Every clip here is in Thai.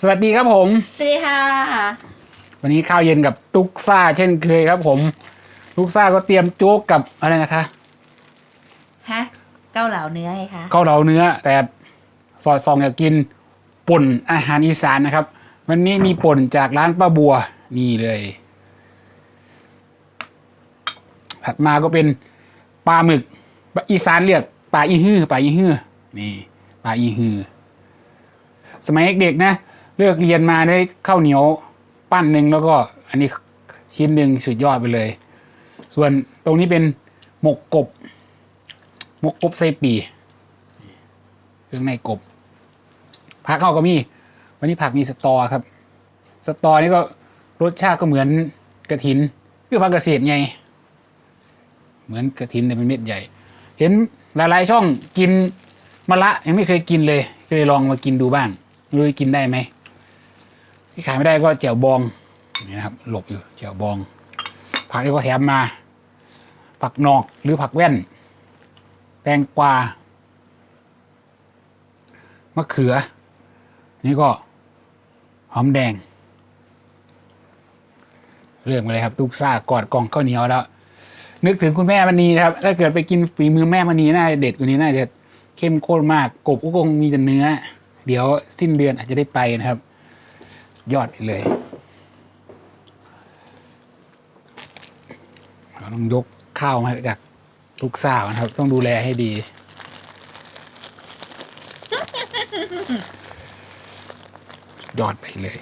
สวัสดีครับผม สวัสดีค่ะ วันนี้ข้าวเย็นกับตุ๊กซ่าเช่นเคยครับผม ตุ๊กซ่าก็เตรียมโจ๊กกับอะไรนะคะ ฮะ เกาเหลาเนื้อไงคะข้าวเหลาเนื้อ แต่สอดส่องอยากกินป่นอาหารอีสานนะครับ วันนี้มีป่นจากร้านป้าบัวนี่เลย ถัดมาก็เป็นปลาหมึก อีสานเรียกปลาอีฮื้อปลาอีฮื้อนี่ปลาอีฮื้อสมัยเด็กๆนะ เลิกเรียนมาได้ข้าวเหนียวปั้นหนึ่งแล้วก็อันนี้ชิ้นหนึ่งสุดยอดไปเลย ส่วนตรงนี้เป็นหมกกบ หมกกบไส้ปีเครื่องในกบ ผักเข้าก็มี วันนี้ผักมีสตอครับ สตอนี่ก็รสชาติก็เหมือนกระถินคือผักเกษตรไง เหมือนกระถินแต่เป็นเม็ดใหญ่ เห็นหลายๆช่องกินมะละยังไม่เคยกินเลยก็เลยลองมากินดูบ้างรู้กินได้ไหม ที่ขายไม่ได้ก็แจ่วบองนี่นะครับ หลบอยู่แจ่วบอง ผักที่ก็แถมมา ผักนอกหรือผักแว่น แตงกวามะเขือ นี่ก็หอมแดง เรื่องอะไรครับตุกซ่ากอดกล่องข้าวเหนียวแล้ว นึกถึงคุณแม่มณีนะครับ ถ้าเกิดไปกินฝีมือแม่มณีน่าเด็ดกว่านี้น่าจะเข้มข้นมากกบก็คงมีแต่เนื้อ เดี๋ยวสิ้นเดือนอาจจะได้ไปนะครับ ยอดไปเลยเราต้องยกข้าวมาจากลูกสาวนะครับ ต้องดูแลให้ดี ยอดไปเลย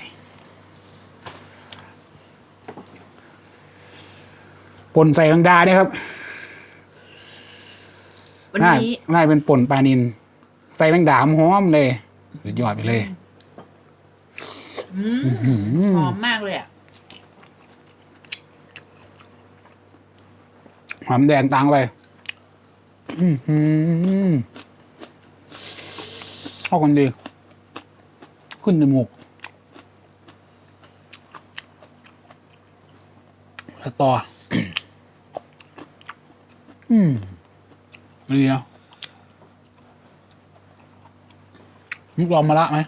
ป่นใส่กังดาเนี่ยครับวันน่านี้น่าเป็นป่นปลานิน ใส่แมงดาหอมเลยสุดยอดไปเลย อืมอื้อหือหอมมากเลยอะหอมแดงตางไปอือหือเข้ากันดี ขึ้นจมูกสตออืมดีนะมึงลองมาละไหม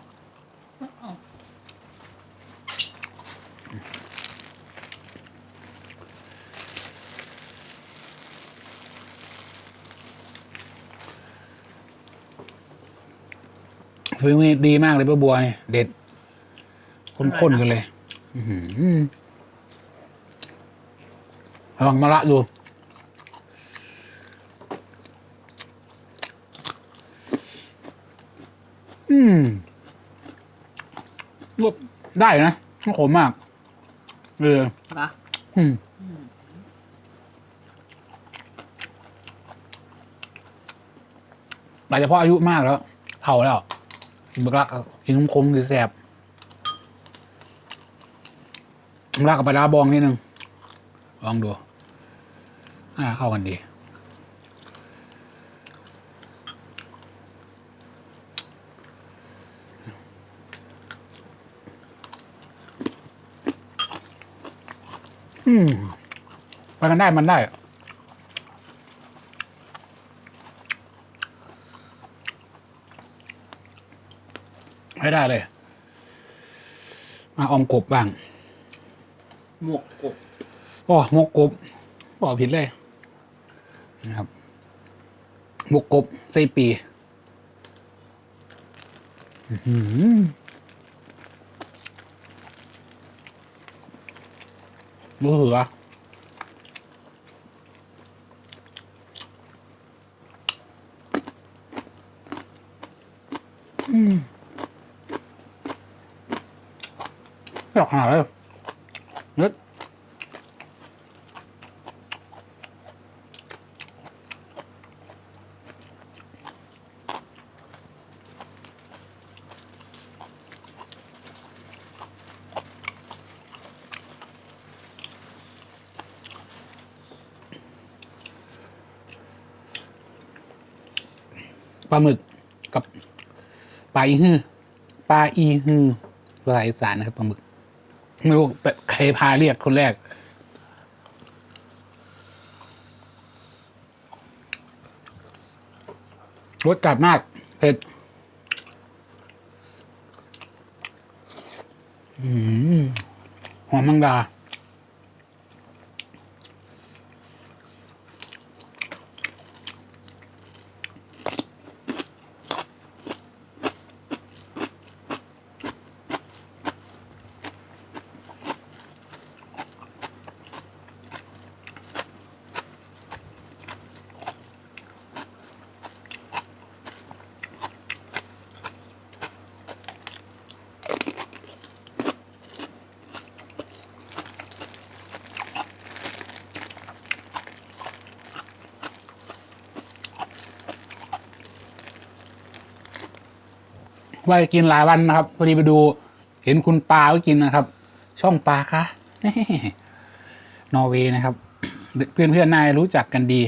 ฝีดีมากเลยป้าบัวเนี่ยเด็ดข้นๆกันเลยลองมาละดูอืมรสได้นะไม่ขมมาก เออเหรออืมหลายเฉพาะอายุมากแล้วเฒ่าแล้ว บักลักกินนมคมคือแสบบักลักกับปลาร้าบองนิดนึงลองดูอ่าเข้ากันดี อืมไปกันได้มันได้ ไม่ได้เลย มาออมกบบ้าง หมกกบโอ้หมกกบบอกผิดเลยนะครับหมกกบไส้ปีอื้อหือรู้เหรออืมไม่ หาเลยนื้อปลาหมึกกับปลาอีฮือปลาอีฮือภาษาอีสานนะครับปลาหมึก ไม่รู้ใครพาเรียกคนแรก รสจัดมากเผ็ดหอมมังดา ว่าจะกินหลายวันนะครับพอดีไปดู เห็นคุณปลาก็กินนะครับ ช่องปลาคะนอร์เวย์นะครับ เพื่อนเพื่อนๆนายรู้จักกันดี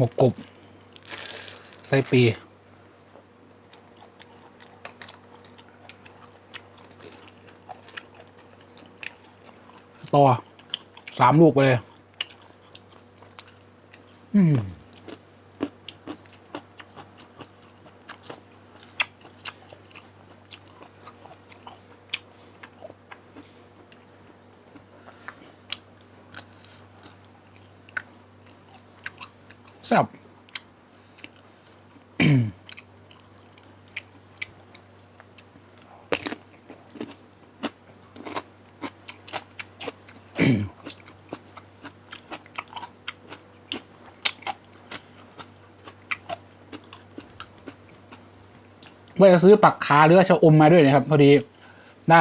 หมกกบไส้ปีต่อสามลูกไปเลย อืม แซ่บ ว่าจะซื้อปักขาหรือว่าชะอมมาด้วยนะครับ พอดีได้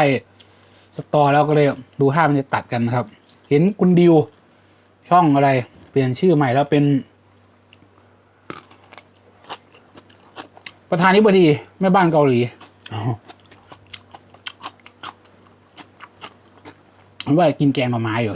สตอแล้วก็เลยดูท่ามันจะตัดกันนะครับ เห็นคุณดิวช่องอะไร เปลี่ยนชื่อใหม่แล้วเป็น ประธานิบดีแม่บ้านเกาหลีว่ากินแกงหน่อไม้อยู่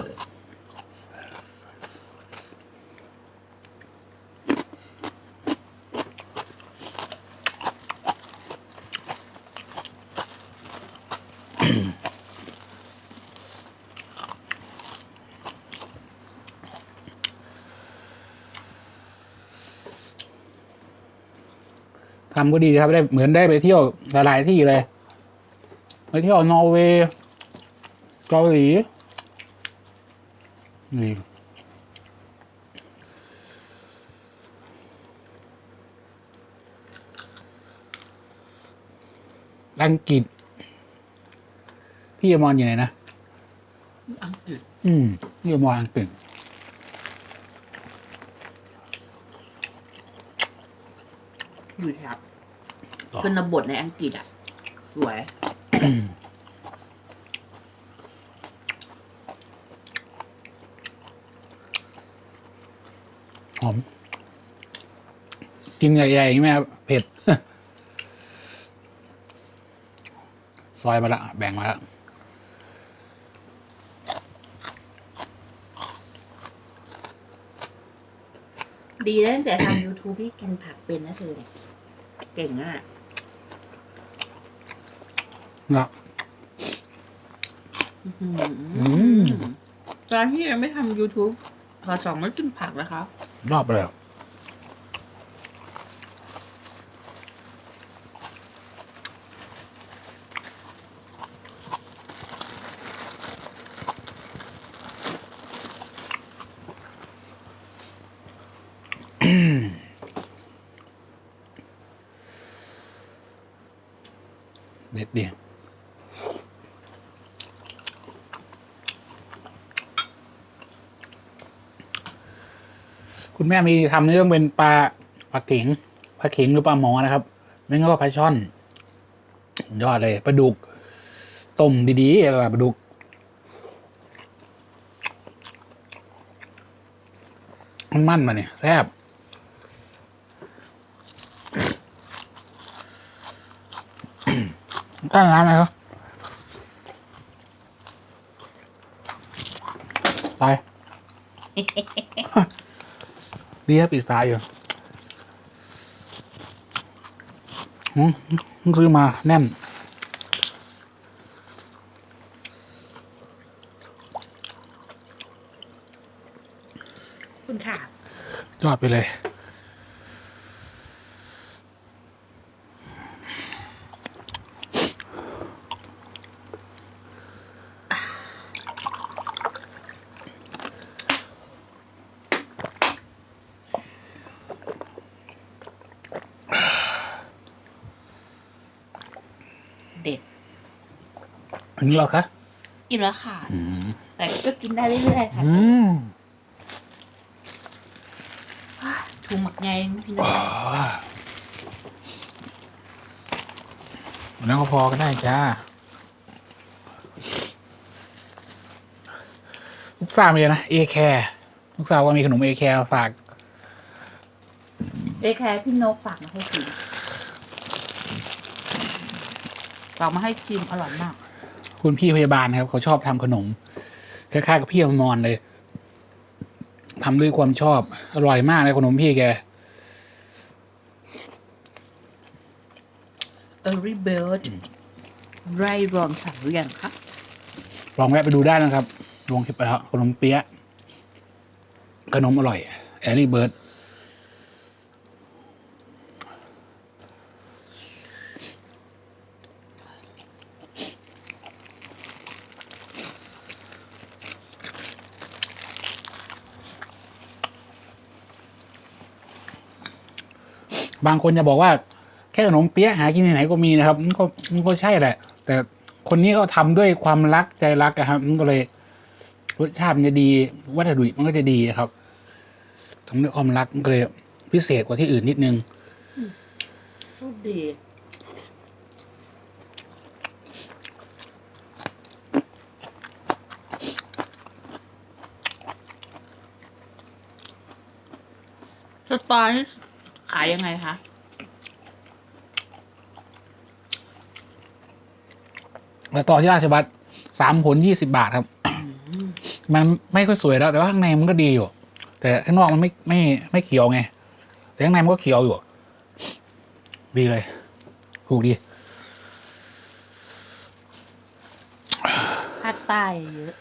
ทำก็ดีครับได้เหมือนได้ไปเที่ยวหลายๆที่เลยไปเที่ยวนอร์เวย์เกาหลีนี่อังกฤษ พี่อมรอยู่ไหนนะ อังกฤษ อืมพี่อมรอังกฤษอยู่แถบต่อ ชนบทในอังกฤษอะ สวย หอม กินใหญ่ๆอย่างนี้ไหมครับ เผ็ด ซอยมาละ แบ่งมาละดีแล้วตั้งแต่ทำ YouTube พี่กินผักเป็นนะเธอเนี่ยเก่งอะ นะอื้อหืออืมตอนที่ยังไม่ทำ YouTube พอสองไม่กินผักนะคะรอบเลยอะเด็ดดี คุณแม่มีทำเรื่องเป็นปลาปลาเข็งปลาเข็งหรือปลาหมอนะครับไม่งั้นก็ปลาช่อน ยอดเลยปลาดุกต้มดีๆอะไรปลาดุกมันมันมาเนี่ยแซ่บตั้งร้านไหนครับไป ดีนะปิดฝาอยู่หืมซื้อมาแน่น คุณค่ะ ยอดไปเลย เด็ดอันนี้เหรอคะกินแล้วค่ะ อืมแต่ก็กินได้เรื่อยๆค่ะอืมถูกหมักไงพี่น้องแล้วก็พอก็ได้จ้าลูกสาวมีนะเอแคร์ลูกสาวว่ามีขนมเอแคร์ฝากเด็กแค่พี่นกฝากมาให้กิน ฝากมาให้กินอร่อยมาก คุณพี่พยาบาลนะครับ เขาชอบทำขนมคล้ายๆกับพี่อมรเลยทำด้วยความชอบ อร่อยมากเลยขนมพี่แก Early Bird ไร่รอนสังเรียนค่ะลองแวะไปดูได้นะครับลงคลิปไปแล้วขนมเปี๊ยะขนมอร่อยแอ บางคนจะบอกว่าแค่ขนมเปี๊ยะหากินที่ไหนก็มีนะครับมันก็มันก็ใช่แหละ แต่คนนี้ก็ทำด้วยความรักใจรักอะครับมันก็เลยรสชาติมันจะดี วัตถุดิบมันก็จะดีนะครับทำด้วยความรักมันก็เลยพิเศษกว่าที่อื่นนิดนึงดีสไตอนี่ ขายยังไงคะแล้วต่อที่ราชบัตรสามผลยี่สิบาทครับ มันไม่ค่อยสวยแล้ว แต่ว่าข้างในมันก็ดีอยู่ แต่ข้างนอกมันไม่ไม่ไม่เขียวไง แต่ข้างในมันก็เขียวอยู่ ดีเลย ถูกดีภาคใต้เยอะ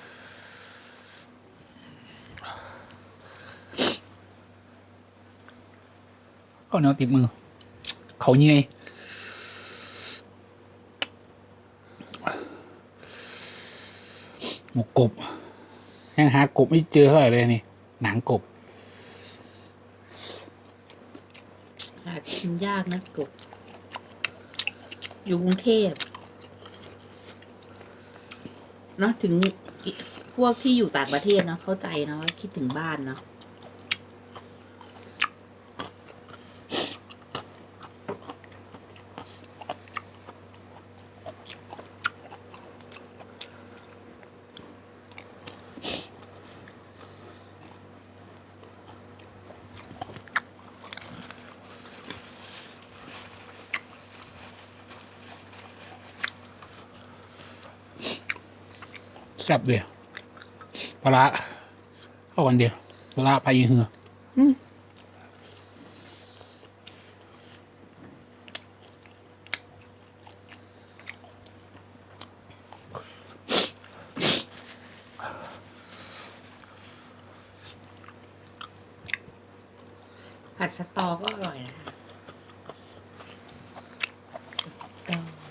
ก็เนื้อติดมือ เขาเยี่ยหมกกบยังหากบไม่เจอเท่าไหร่เลยนี่ หนังกบ หากินยากนะกบ อยู่กรุงเทพเนาะถึงพวกที่อยู่ต่างประเทศเนาะเข้าใจเนาะว่าคิดถึงบ้านเนาะ แซ่บเลยปลาร้าเข้ากันเดียวปลาร้าไปอีเหือผัดสตอก็อร่อยนะคะสตอ เ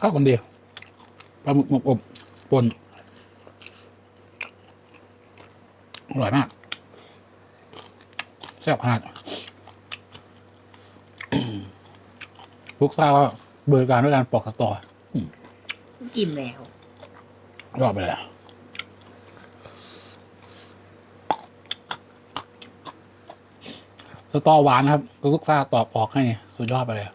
ข้ากันเดียวปลาหมึกหมกอบปนอร่อยมากแซ่บขนาดพวกซ่าก็บริการด้วยการปอกสตออิ่มแล้วยอดไปเลยสตอหวานนะครับลูกค้าตอบออกให้เนี่ยสุดยอดไปเลยอะ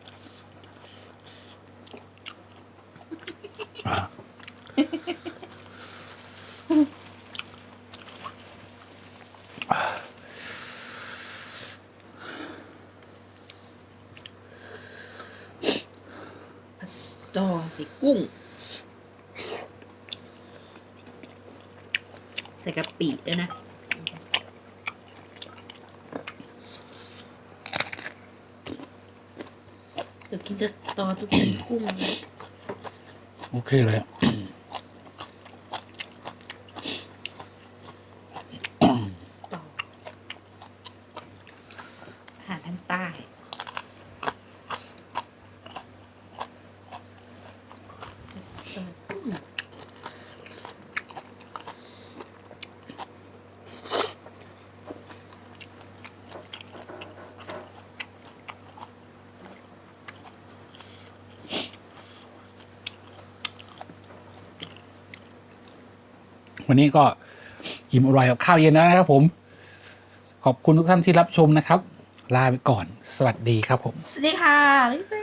พัสตอใส่กุ้ง ใส่กะปิด้วยนะเดี๋ยวกินจะตอทุกคนกุ้ง โอเคเลยอาหารทางใต้สตอ วันนี้ก็อิ่มอร่อยกับข้าวเย็นแล้วนะครับผม ขอบคุณทุกท่านที่รับชมนะครับ ลาไปก่อน สวัสดีครับผม สวัสดีค่ะ